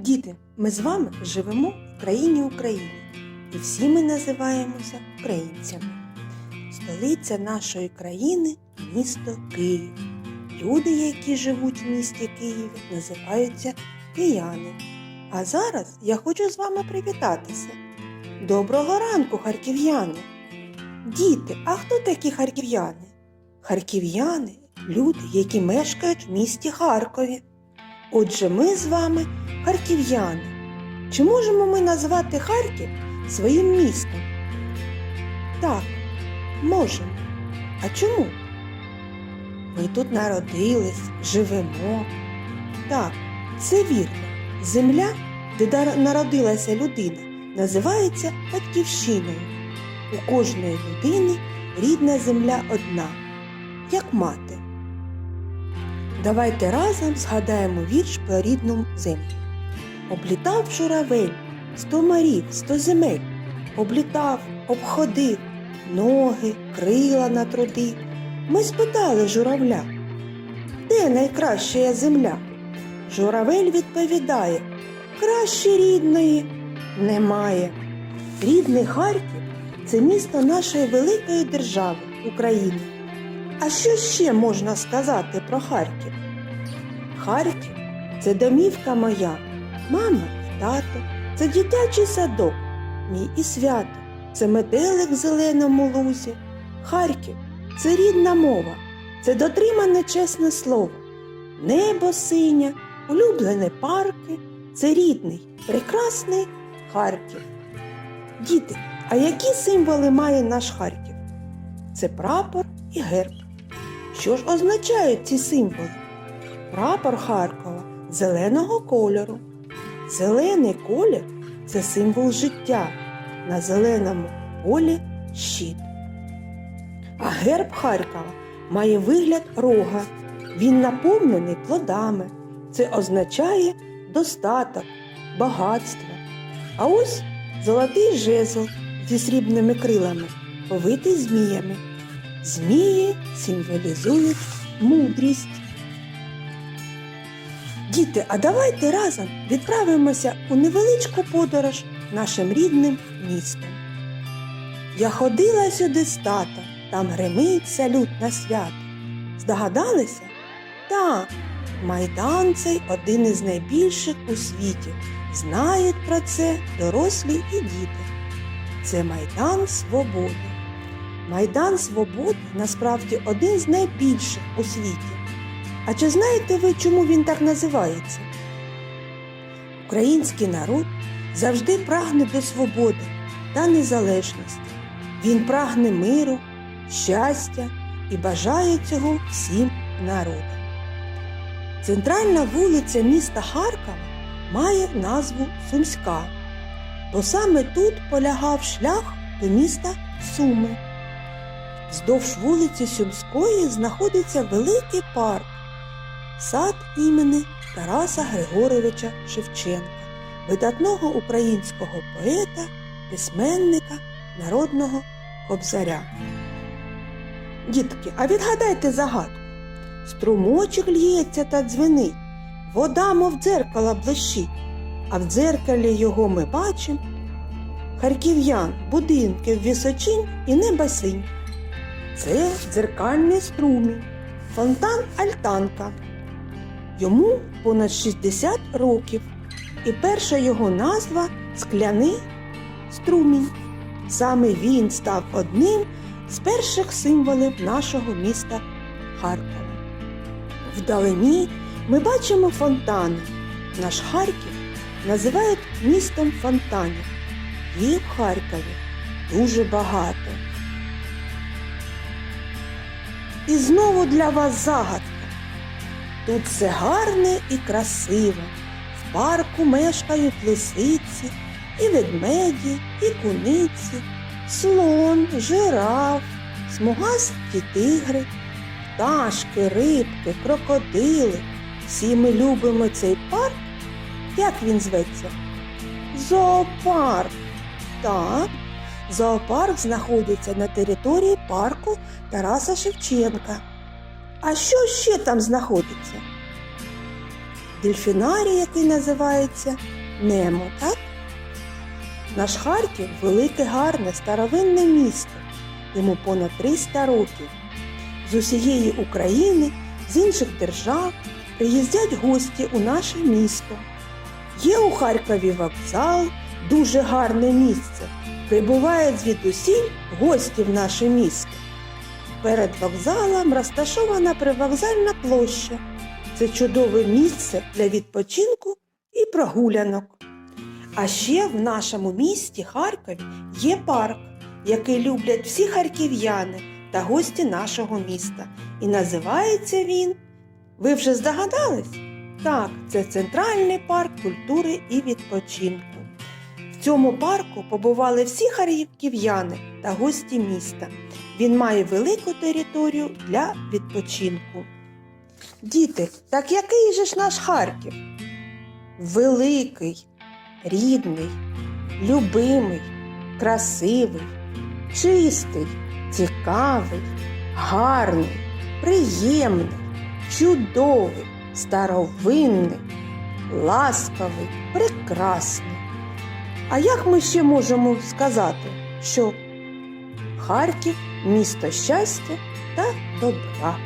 Діти, ми з вами живемо в країні України, і всі ми називаємося українцями. Столиця нашої країни місто Київ. Люди, які живуть в місті Києві, називаються кияни. А зараз я хочу з вами привітатися. Доброго ранку, харків'яни! Діти, а хто такі харків'яни? Харків'яни люди, які мешкають в місті Харкові. Отже, ми з вами харків'яни. Чи можемо ми назвати Харків своїм містом? Так, можемо. А чому? Ми тут народились, живемо. Так, це вірно. Земля, де народилася людина, називається батьківщиною. У кожної людини рідна земля одна, як мати. Давайте разом згадаємо вірш про рідну землю. Облітав журавель сто морів, сто земель, облітав, обходив, ноги, крила натрудив. Ми спитали журавля, де найкраща земля? Журавель відповідає, краще рідної немає. Рідний Харків це місто нашої великої держави України. А що ще можна сказати про Харків? Харків це домівка моя, мама і тато, це дитячий садок, мій і свято, це метелик в зеленому лузі. Харків це рідна мова, це дотримане чесне слово. Небо синє, улюблені парки, це рідний, прекрасний Харків. Діти, а які символи має наш Харків? Це прапор і герб. Що ж означають ці символи? Прапор Харкова зеленого кольору. Зелений колір це символ життя. На зеленому полі щит. А герб Харкова має вигляд рога. Він наповнений плодами. Це означає достаток, багатство. А ось золотий жезл зі срібними крилами, повитий зміями. Змії символізують мудрість. Діти, а давайте разом відправимося у невеличку подорож нашим рідним містом. Я ходила сюди з тата, там гримить салют на свято. Здогадалися? Так, майдан цей один із найбільших у світі. Знають про це дорослі і діти. Це Майдан Свободи. Майдан Свободи насправді один з найбільших у світі. А чи знаєте ви, чому він так називається? Український народ завжди прагне до свободи та незалежності. Він прагне миру, щастя і бажає цього всім народам. Центральна вулиця міста Харкова має назву Сумська, бо саме тут полягав шлях до міста Суми. Вздовж вулиці Сумської знаходиться великий парк, сад імені Тараса Григоровича Шевченка, видатного українського поета, письменника, народного кобзаря. Дітки, а відгадайте загадку. Струмочок л'ється та дзвенить, вода, мов дзеркало блищить, а в дзеркалі його ми бачимо. Харків'ян, будинки в височинь і неба синь. Це дзеркальний струмінь, фонтан Альтанка. Йому понад 60 років, і перша його назва скляний струмінь. Саме він став одним з перших символів нашого міста Харкова. Вдалині ми бачимо фонтани. Наш Харків називають містом фонтанів. Їх в Харкові дуже багато. І знову для вас загадка. Тут все гарне і красиво. В парку мешкають лисиці, і ведмеді, і куниці, слон, жираф, смугасті тигри, пташки, рибки, крокодили. Всі ми любимо цей парк. Як він зветься? Зоопарк. Так, зоопарк знаходиться на території парку Тараса Шевченка. А що ще там знаходиться? дельфінарій, який називається Немо, так? Наш Харків велике, гарне, старовинне місто. Йому понад 300 років. З усієї України, з інших держав приїздять гості у наше місто. Є у Харкові вокзал, дуже гарне місце. Прибувають звідусіль гості в наше місто. Перед вокзалом розташована привокзальна площа. Це чудове місце для відпочинку і прогулянок. А ще в нашому місті Харкові є парк, який люблять всі харків'яни та гості нашого міста. І називається він. Ви вже здогадались? Так, це Центральний парк культури і відпочинку. Цьому парку побували всі харків'яни та гості міста. Він має велику територію для відпочинку. Діти, так який же ж наш Харків? Великий, рідний, любимий, красивий, чистий, цікавий, гарний, приємний, чудовий, старовинний, ласкавий, прекрасний. А як ми ще можемо сказати, що Харків місто щастя та добра?